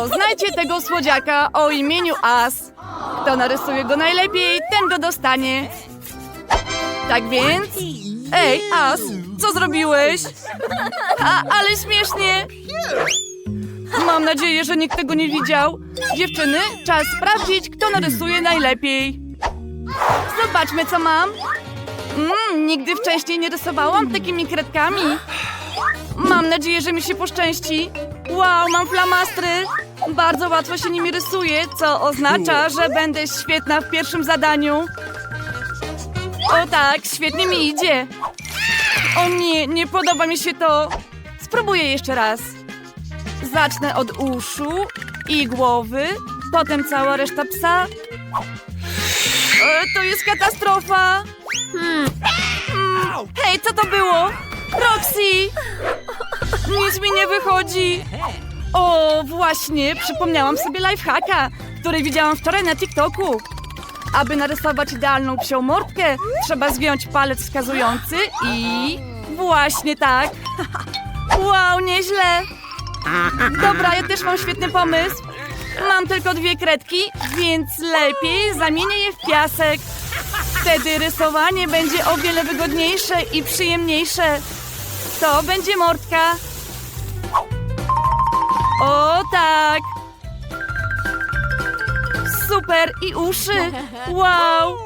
Poznajcie tego słodziaka o imieniu As. Kto narysuje go najlepiej, ten go dostanie. Tak więc... Ej, As, co zrobiłeś? A, ale śmiesznie. Mam nadzieję, że nikt tego nie widział. Dziewczyny, czas sprawdzić, kto narysuje najlepiej. Zobaczmy, co mam. Mm, nigdy wcześniej nie rysowałam takimi kredkami. Mam nadzieję, że mi się poszczęści. Wow, mam flamastry. Bardzo łatwo się nimi rysuje, co oznacza, że będę świetna w pierwszym zadaniu. O tak, świetnie mi idzie. O nie, nie podoba mi się to. Spróbuję jeszcze raz. Zacznę od uszu i głowy, potem cała reszta psa. E, to jest katastrofa. Hmm. Mm, Hej, co to było? Roxy! Nic mi nie wychodzi. O, właśnie, przypomniałam sobie lifehacka, który widziałam wczoraj na TikToku. Aby narysować idealną psią mordkę, trzeba zgiąć palec wskazujący i... Właśnie tak. Wow, nieźle. Dobra, ja też mam świetny pomysł. Mam tylko dwie kredki, więc lepiej zamienię je w piasek. Wtedy rysowanie będzie o wiele wygodniejsze i przyjemniejsze. To będzie mordka. O tak! Super i uszy! Wow!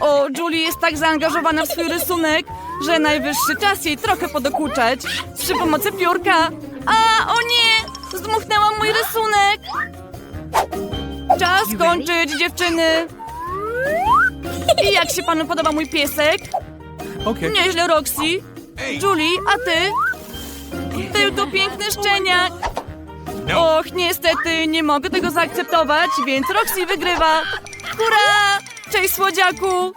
O, Julie jest tak zaangażowana w swój rysunek, że najwyższy czas jej trochę podokuczać przy pomocy piórka. A, o nie! Zdmuchnęłam mój rysunek! Czas kończyć, dziewczyny! I jak się panu podoba mój piesek? Okay. Nieźle, Roxy. Julie, a ty? Tylko piękny szczeniak. Och, niestety, nie mogę tego zaakceptować, więc Roxy wygrywa. Hurra! Cześć, słodziaku!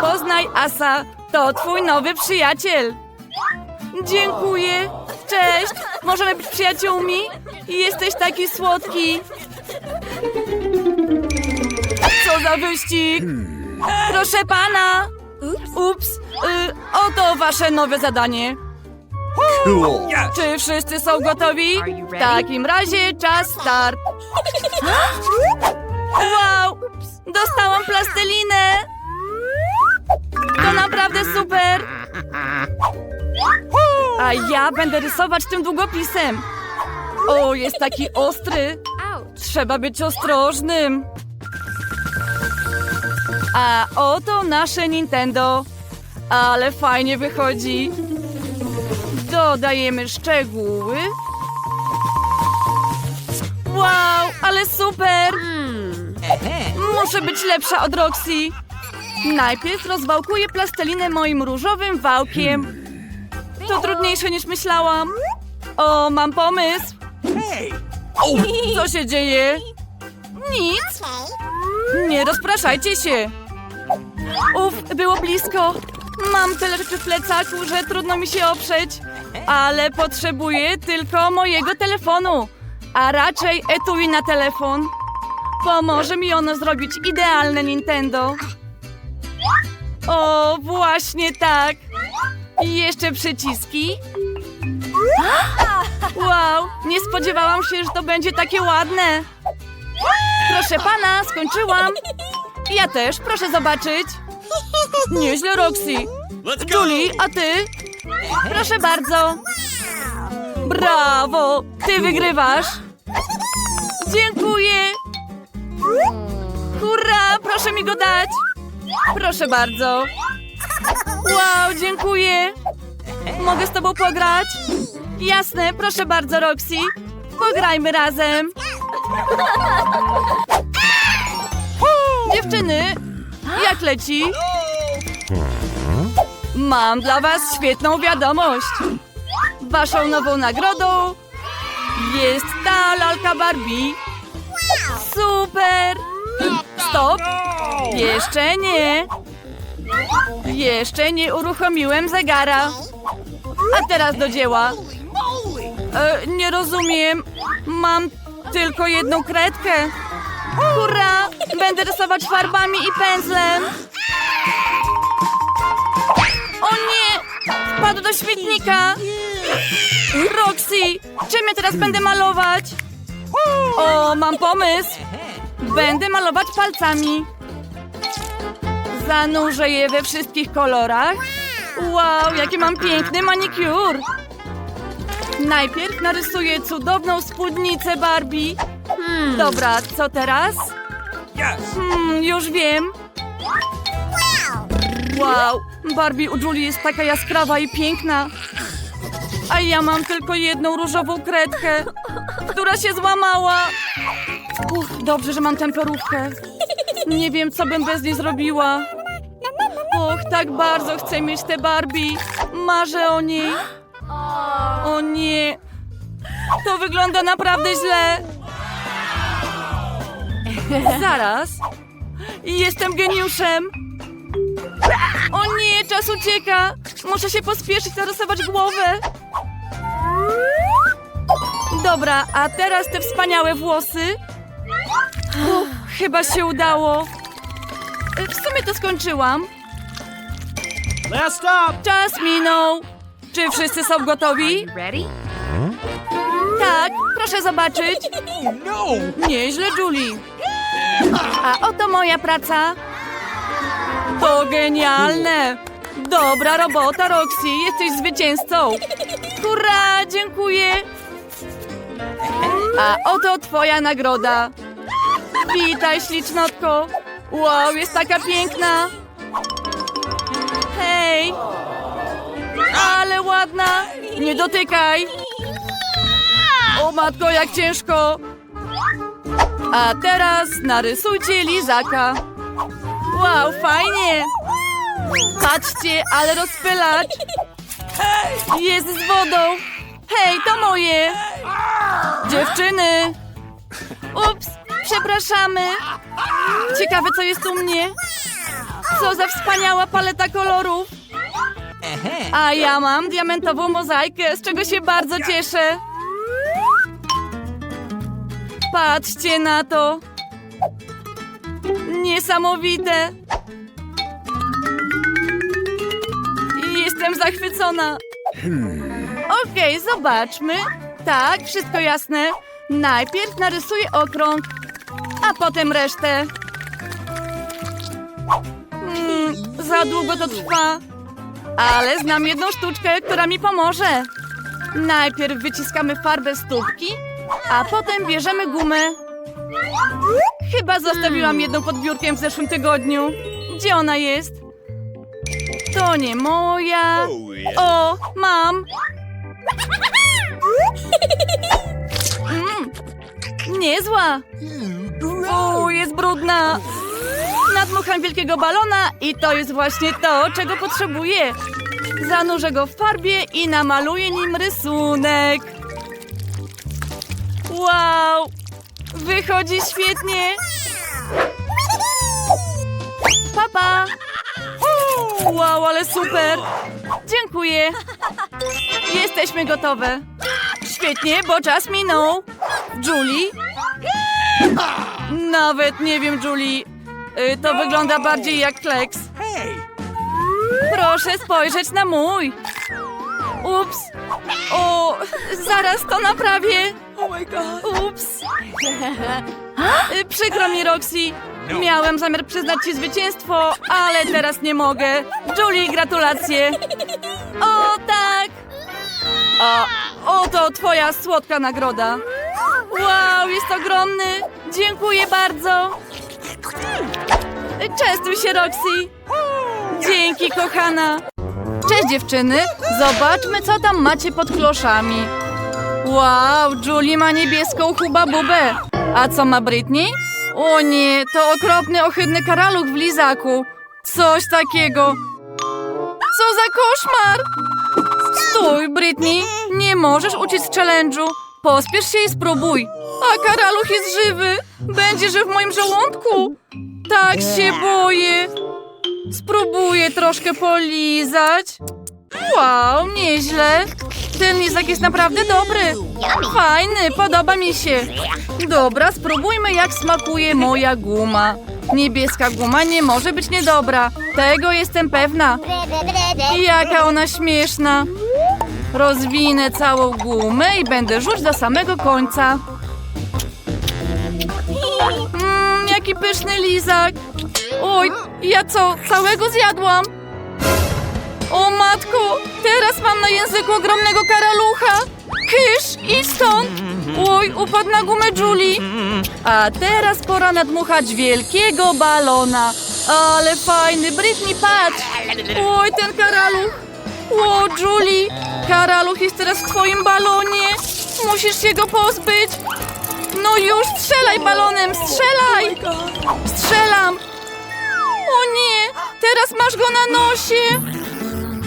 Poznaj Asa, to twój nowy przyjaciel. Dziękuję. Cześć, możemy być przyjaciółmi? Jesteś taki słodki. Co za wyścig! Proszę pana! Ups, y, oto wasze nowe zadanie. Cool. Czy wszyscy są gotowi? W takim razie czas start. Wow! Dostałam plastelinę! To naprawdę super! A ja będę rysować tym długopisem. O, jest taki ostry. Trzeba być ostrożnym. A oto nasze Nintendo. Ale fajnie wychodzi. Dodajemy szczegóły. Wow, ale super! Muszę być lepsza od Roxy. Najpierw rozwałkuję plastelinę moim różowym wałkiem. To trudniejsze niż myślałam. O, mam pomysł. Co się dzieje? Nic. Nie rozpraszajcie się. Uf, było blisko. Mam tyle rzeczy w plecaku, że trudno mi się oprzeć. Ale potrzebuję tylko mojego telefonu, a raczej etui na telefon. Pomoże mi ono zrobić idealne Nintendo. O, właśnie tak. I jeszcze przyciski. Wow, nie spodziewałam się, że to będzie takie ładne. Proszę pana, skończyłam. Ja też, proszę zobaczyć. Nieźle, Roxy. Julie, a ty? Proszę bardzo. Brawo! Ty wygrywasz. Dziękuję. Hurra! Proszę mi go dać. Proszę bardzo. Wow, dziękuję. Mogę z tobą pograć? Jasne, proszę bardzo, Roxy. Pograjmy razem. Dziewczyny, jak leci? Mam dla was świetną wiadomość. Waszą nową nagrodą jest ta lalka Barbie. Super! Stop! Jeszcze nie. Jeszcze nie uruchomiłem zegara. A teraz do dzieła. E, nie rozumiem. Mam tylko jedną kredkę. Hurra! Będę rysować farbami i pędzlem. Wpadł do śmietnika. Roxy, czym ja teraz będę malować? O, mam pomysł. Będę malować palcami. Zanurzę je we wszystkich kolorach. Wow, jaki mam piękny manikur. Najpierw narysuję cudowną spódnicę Barbie. Dobra, co teraz? Hmm, już wiem. Wow, Barbie u Julii jest taka jaskrawa i piękna. A ja mam tylko jedną różową kredkę, która się złamała. Uff, dobrze, że mam temperówkę. Nie wiem, co bym bez niej zrobiła. Och, tak bardzo chcę mieć tę Barbie. Marzę o niej. O nie. To wygląda naprawdę źle. Zaraz. Jestem geniuszem. O nie, czas ucieka. Muszę się pospieszyć, narysować głowę. Dobra, a teraz te wspaniałe włosy. Chyba się udało. W sumie to skończyłam. Last stop. Czas minął. Czy wszyscy są gotowi? Ready? Tak, proszę zobaczyć. No. Nieźle, Julie. A oto moja praca. To genialne. Dobra robota, Roxy. Jesteś zwycięzcą. Hurra, dziękuję. A oto twoja nagroda. Witaj, ślicznotko. Wow, jest taka piękna. Hej. Ale ładna. Nie dotykaj. O matko, jak ciężko. A teraz narysujcie lizaka. Wow, fajnie. Patrzcie, ale rozpylacz. Jest z wodą. Hej, to moje. Dziewczyny. Ups, przepraszamy. Ciekawe, co jest u mnie. Co za wspaniała paleta kolorów. A ja mam diamentową mozaikę, z czego się bardzo cieszę. Patrzcie na to. Niesamowite. Jestem zachwycona. Okej, zobaczmy. Tak, wszystko jasne. Najpierw narysuję okrąg, a potem resztę. Hmm, za długo to trwa. Ale znam jedną sztuczkę, która mi pomoże. Najpierw wyciskamy farbę z tubki, a potem bierzemy gumę. Chyba zostawiłam jedną pod biurkiem w zeszłym tygodniu. Gdzie ona jest? To nie moja. O, mam. Mm, niezła. O, jest brudna. Nadmucham wielkiego balona i to jest właśnie to, czego potrzebuję. Zanurzę go w farbie i namaluję nim rysunek. Wow! Wychodzi świetnie! Papa! Wow, ale super! Dziękuję! Jesteśmy gotowe. Świetnie, bo czas minął. Julie? Nawet nie wiem, Julie. Y, To wygląda bardziej jak kleks. Proszę spojrzeć na mój. Ups. O, zaraz to naprawię. My God. Ups. Y, Przykro mi, Roxy. Miałem zamiar przyznać ci zwycięstwo, ale teraz nie mogę. Julie, gratulacje. O, tak. A oto twoja słodka nagroda. Wow, jest ogromny. Dziękuję bardzo. Częstuj się, Roxy. Dzięki, kochana. Cześć, dziewczyny. Zobaczmy, co tam macie pod kloszami. Wow, Julie ma niebieską chuba bubę. A co ma Britney? O nie, to okropny, ohydny karaluch w lizaku. Coś takiego. Co za koszmar! Stój, Britney. Nie możesz uciec z challenge'u. Pospiesz się i spróbuj. A karaluch jest żywy. Będzie żył w moim żołądku. Tak się boję. Spróbuję troszkę polizać. Wow, nieźle. Ten lizak jest naprawdę dobry. Fajny, podoba mi się. Dobra, spróbujmy jak smakuje moja guma. Niebieska guma nie może być niedobra. Tego jestem pewna. Jaka ona śmieszna. Rozwinę całą gumę i będę rzuć do samego końca. Mmm, jaki pyszny lizak. Oj, ja co, całego zjadłam? O matko, teraz mam na języku ogromnego karalucha. Kysz, idź stąd. Oj, upadł na gumę Julie. A teraz pora nadmuchać wielkiego balona. Ale fajny, Britney, patrz. Oj, ten karaluch. O, Julie, karaluch jest teraz w twoim balonie. Musisz się go pozbyć. No już, strzelaj balonem, strzelaj. Strzelam. O nie, teraz masz go na nosie.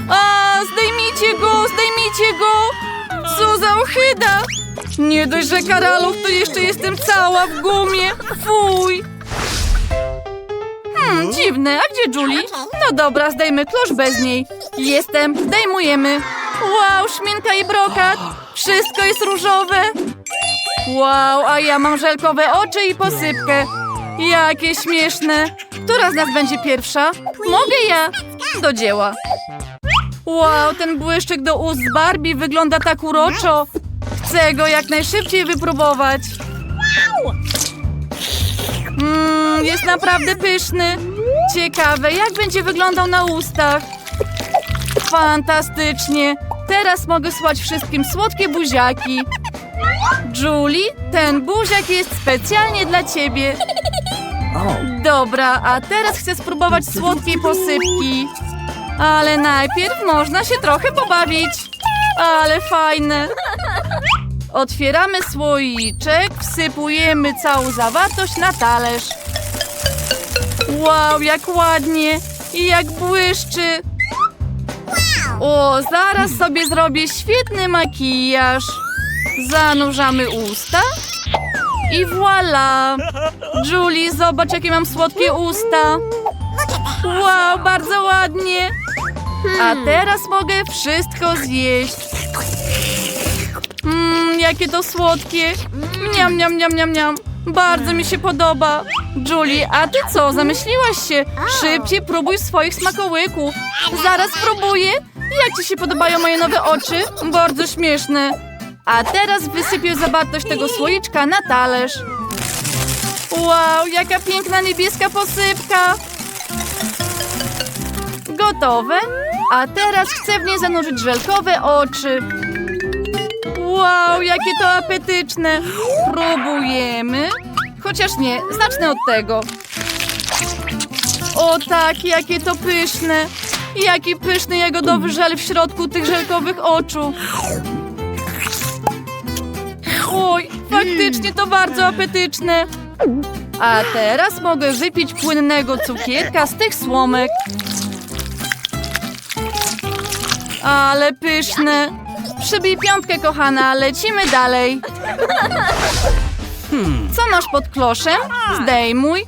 A, zdejmijcie go, zdejmijcie go. Co za ochyda. Nie dość, że karaluch, to jeszcze jestem cała w gumie. Fuj. Hmm, dziwne. A gdzie Julie? No dobra, zdejmę klosz bez niej. Jestem, zdejmujemy. Wow, szminka i brokat. Wszystko jest różowe. Wow, a ja mam żelkowe oczy i posypkę. Jakie śmieszne. Która z nas będzie pierwsza? Mogę ja. Do dzieła. Wow, ten błyszczyk do ust Barbie wygląda tak uroczo. Chcę go jak najszybciej wypróbować. Mmm, jest naprawdę pyszny. Ciekawe, jak będzie wyglądał na ustach. Fantastycznie. Teraz mogę słać wszystkim słodkie buziaki. Julie, ten buziak jest specjalnie dla ciebie. Dobra, a teraz chcę spróbować słodkiej posypki. Ale najpierw można się trochę pobawić. Ale fajne. Otwieramy słoiczek, wsypujemy całą zawartość na talerz. Wow, jak ładnie i jak błyszczy. O, zaraz sobie zrobię świetny makijaż. Zanurzamy usta i voilà. Julie, zobacz jakie mam słodkie usta. Wow, bardzo ładnie. A teraz mogę wszystko zjeść. Mmm, jakie to słodkie. Miam, miam, miam, miam, miam. Bardzo mi się podoba. Julie, a ty co, zamyśliłaś się? Szybciej próbuj swoich smakołyków. Zaraz próbuję. Jak ci się podobają moje nowe oczy? Bardzo śmieszne. A teraz wysypię zawartość tego słoiczka na talerz. Wow, jaka piękna niebieska posypka. Gotowe? A teraz chcę w nie zanurzyć żelkowe oczy. Wow, jakie to apetyczne. Próbujemy. Chociaż nie, zacznę od tego. O tak, jakie to pyszne. Jaki pyszny jagodowy żel w środku tych żelkowych oczu. Oj, faktycznie to bardzo apetyczne. A teraz mogę wypić płynnego cukierka z tych słomek. Ale pyszne. Przybij piątkę, kochana, lecimy dalej. Co masz pod kloszem? Zdejmuj.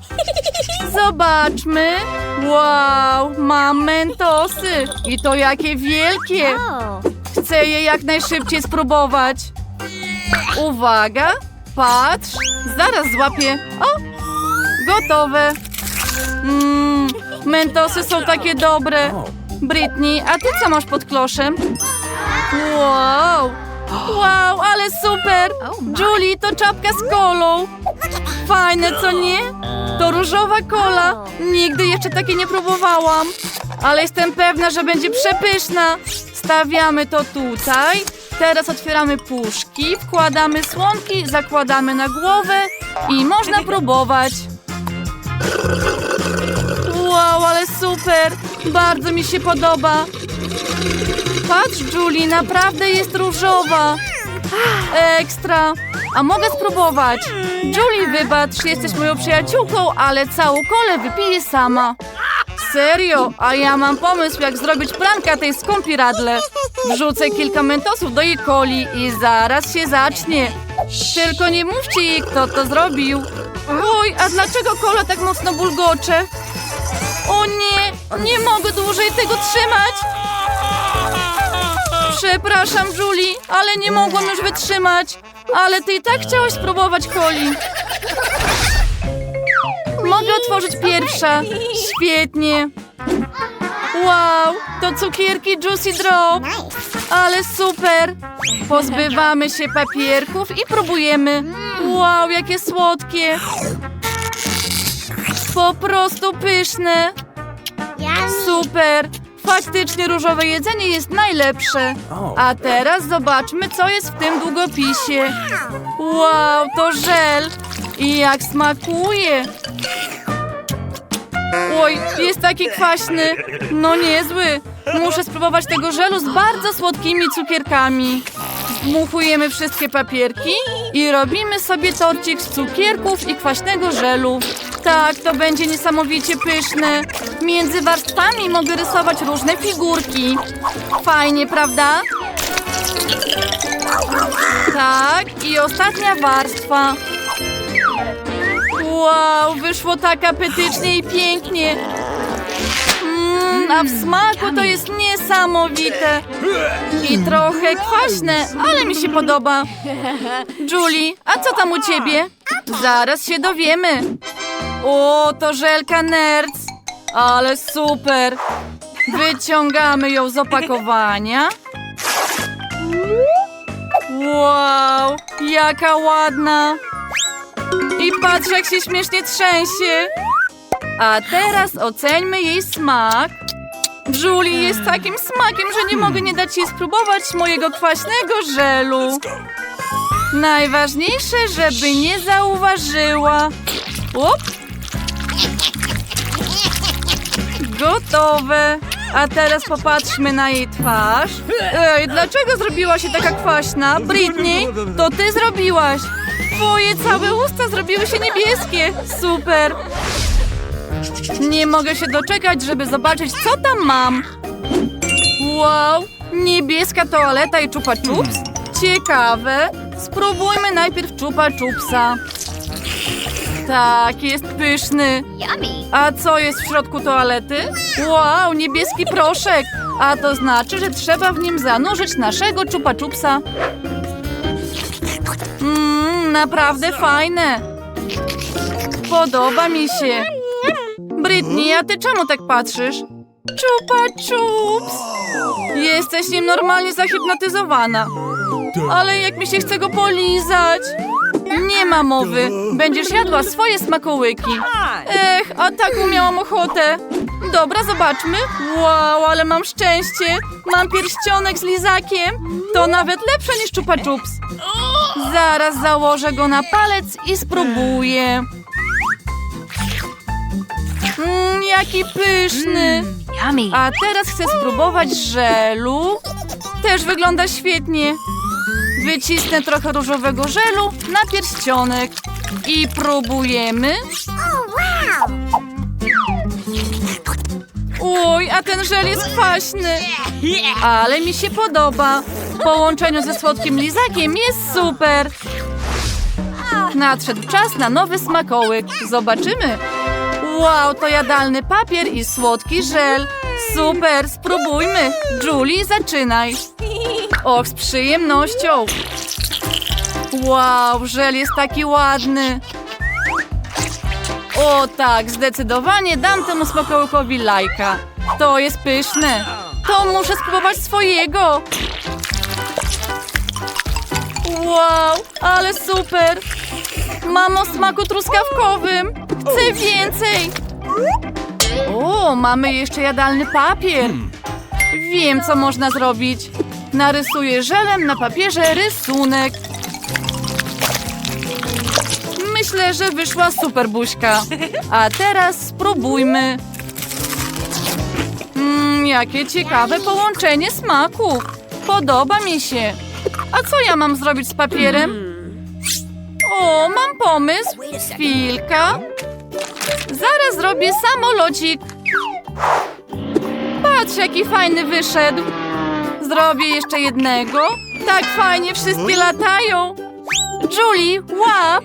Zobaczmy. Wow, mam mentosy. I to jakie wielkie. Chcę je jak najszybciej spróbować. Uwaga, patrz. Zaraz złapię. O, gotowe. Mmm, mentosy są takie dobre. Britney, a ty co masz pod kloszem? Wow! Wow, ale super! Julie, to czapka z kolą. Fajne, co nie? To różowa kola. Nigdy jeszcze takiej nie próbowałam. Ale jestem pewna, że będzie przepyszna. Stawiamy to tutaj. Teraz otwieramy puszki, wkładamy słomki, zakładamy na głowę i można próbować. Wow, ale super! Bardzo mi się podoba. Patrz, Julie, naprawdę jest różowa. Ekstra. A mogę spróbować. Julie, wybacz, jesteś moją przyjaciółką, ale całą kolę wypiję sama. Serio? A ja mam pomysł, jak zrobić pranka tej skąpiradle. Wrzucę kilka mentosów do jej coli i zaraz się zacznie. Tylko nie mówcie jej, kto to zrobił. Oj, a dlaczego kola tak mocno bulgocze? O nie, nie mogę dłużej tego trzymać. Przepraszam, Julie, ale nie mogłam już wytrzymać. Ale ty i tak chciałaś spróbować coli. Mogę otworzyć pierwsza. Świetnie. Wow, to cukierki Juicy Drop. Ale super! Pozbywamy się papierków i próbujemy. Wow, jakie słodkie! Po prostu pyszne! Super! Faktycznie różowe jedzenie jest najlepsze. A teraz zobaczmy, co jest w tym długopisie. Wow, to żel! I jak smakuje! Oj, jest taki kwaśny. No niezły. Muszę spróbować tego żelu z bardzo słodkimi cukierkami. Zdmuchujemy wszystkie papierki i robimy sobie torcik z cukierków i kwaśnego żelu. Tak, to będzie niesamowicie pyszne. Między warstwami mogę rysować różne figurki. Fajnie, prawda? Tak, i ostatnia warstwa. Wow, wyszło tak apetycznie i pięknie. Mm, a w smaku to jest niesamowite. I trochę kwaśne, ale mi się podoba. Julie, a co tam u ciebie? Zaraz się dowiemy. O, to żelka Nerds. Ale super. Wyciągamy ją z opakowania. Wow, jaka ładna. I patrz, jak się śmiesznie trzęsie. A teraz oceńmy jej smak. Julie jest takim smakiem, że nie mogę nie dać jej spróbować mojego kwaśnego żelu. Najważniejsze, żeby nie zauważyła. Up. Gotowe. A teraz popatrzmy na jej twarz. Ej, dlaczego zrobiła się taka kwaśna? Britney, to ty zrobiłaś. Twoje całe usta zrobiły się niebieskie. Super. Nie mogę się doczekać, żeby zobaczyć, co tam mam. Wow, niebieska toaleta i czupa czups? Ciekawe. Spróbujmy najpierw czupa czupsa. Tak, jest pyszny. Yummy. A co jest w środku toalety? Wow, niebieski proszek. A to znaczy, że trzeba w nim zanurzyć naszego czupa czupsa. Mmm, naprawdę fajne. Podoba mi się. Britney, a ty czemu tak patrzysz? Czupa czups. Jesteś nim normalnie zahipnotyzowana. Ale jak mi się chce go polizać. Nie ma mowy. Będziesz jadła swoje smakołyki. Ech, a taką miałam ochotę. Dobra, zobaczmy. Wow, ale mam szczęście. Mam pierścionek z lizakiem. To nawet lepsze niż czupa czups. Zaraz założę go na palec i spróbuję. Mmm, jaki pyszny. Yummy. A teraz chcę spróbować żelu. Też wygląda świetnie. Wycisnę trochę różowego żelu na pierścionek. I próbujemy. Oj, a ten żel jest kwaśny. Ale mi się podoba. W połączeniu ze słodkim lizakiem jest super. Nadszedł czas na nowy smakołyk. Zobaczymy. Wow, to jadalny papier i słodki żel. Super, spróbujmy. Julie, zaczynaj. Och, z przyjemnością. Wow, żel jest taki ładny. O tak, zdecydowanie dam temu smakołykowi lajka. To jest pyszne. To muszę spróbować swojego. Wow, ale super. Mam o smaku truskawkowym. Chcę więcej. O, mamy jeszcze jadalny papier. Wiem, co można zrobić. Narysuję żelem na papierze rysunek. Myślę, że wyszła super buźka. A teraz spróbujmy. Mmm, jakie ciekawe połączenie smaków. Podoba mi się. A co ja mam zrobić z papierem? O, mam pomysł. Chwilka. Zaraz zrobię samolocik. Patrz, jaki fajny wyszedł. Zrobię jeszcze jednego. Tak fajnie wszystkie latają. Julie, łap.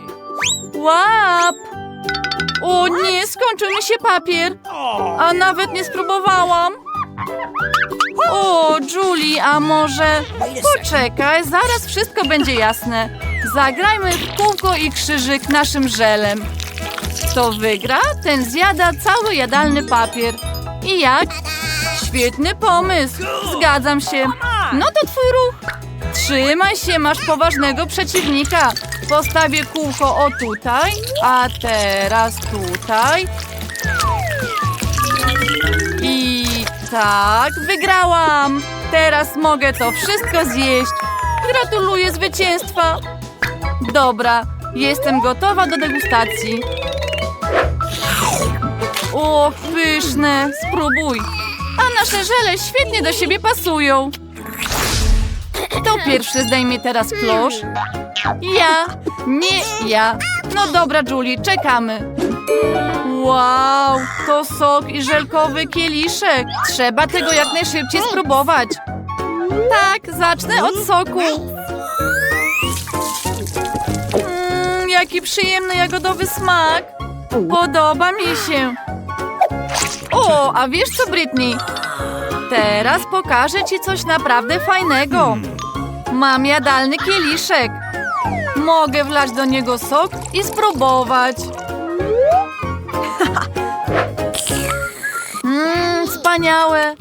Łap. O nie, skończył mi się papier. A nawet nie spróbowałam. O, Julie, a może... Poczekaj, zaraz wszystko będzie jasne. Zagrajmy w kółko i krzyżyk naszym żelem. Kto wygra, ten zjada cały jadalny papier. I jak? Świetny pomysł. Zgadzam się. No to twój ruch. Trzymaj się, masz poważnego przeciwnika. Postawię kółko o tutaj, a teraz tutaj. I tak, wygrałam. Teraz mogę to wszystko zjeść. Gratuluję zwycięstwa. Dobra, jestem gotowa do degustacji. O, pyszne, spróbuj. A nasze żele świetnie do siebie pasują. Kto pierwszy zdejmie teraz klosz? Ja, nie ja. No dobra, Julie, czekamy. Wow, to sok i żelkowy kieliszek. Trzeba tego jak najszybciej spróbować. Tak, zacznę od soku. Mmm, jaki przyjemny jagodowy smak. Podoba mi się. O, a wiesz co, Britney? Teraz pokażę ci coś naprawdę fajnego. Mam jadalny kieliszek. Mogę wlać do niego sok i spróbować. Mmm, wspaniałe.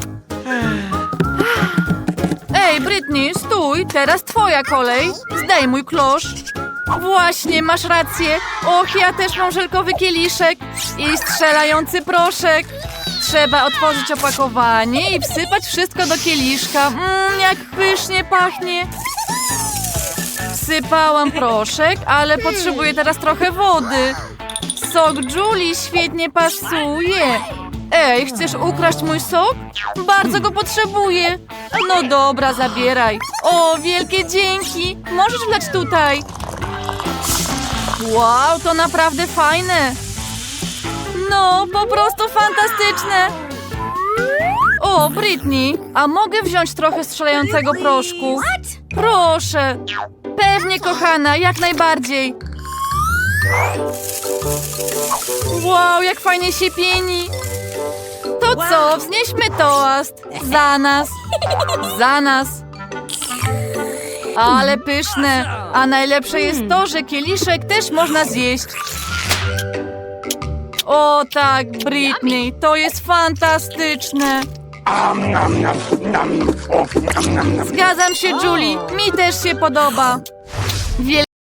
Ej, Britney, stój, teraz twoja kolej. Zdejmuj klosz. Właśnie, masz rację. Och, ja też mam żelkowy kieliszek i strzelający proszek. Trzeba otworzyć opakowanie i wsypać wszystko do kieliszka. Mmm, jak pysznie pachnie. Wsypałam proszek, ale potrzebuję teraz trochę wody. Sok Julie świetnie pasuje. Ej, chcesz ukraść mój sok? Bardzo go potrzebuję. No dobra, zabieraj. O, wielkie dzięki. Możesz wlać tutaj. Wow, to naprawdę fajne. No, po prostu fantastyczne. O, Britney, a mogę wziąć trochę strzelającego proszku? Proszę. Pewnie, kochana, jak najbardziej. Wow, jak fajnie się pieni. To co, wznieśmy toast. Za nas. Za nas. Ale pyszne. A najlepsze jest to, że kieliszek też można zjeść. O tak, Britney, to jest fantastyczne. Zgadzam się, Julie. Mi też się podoba.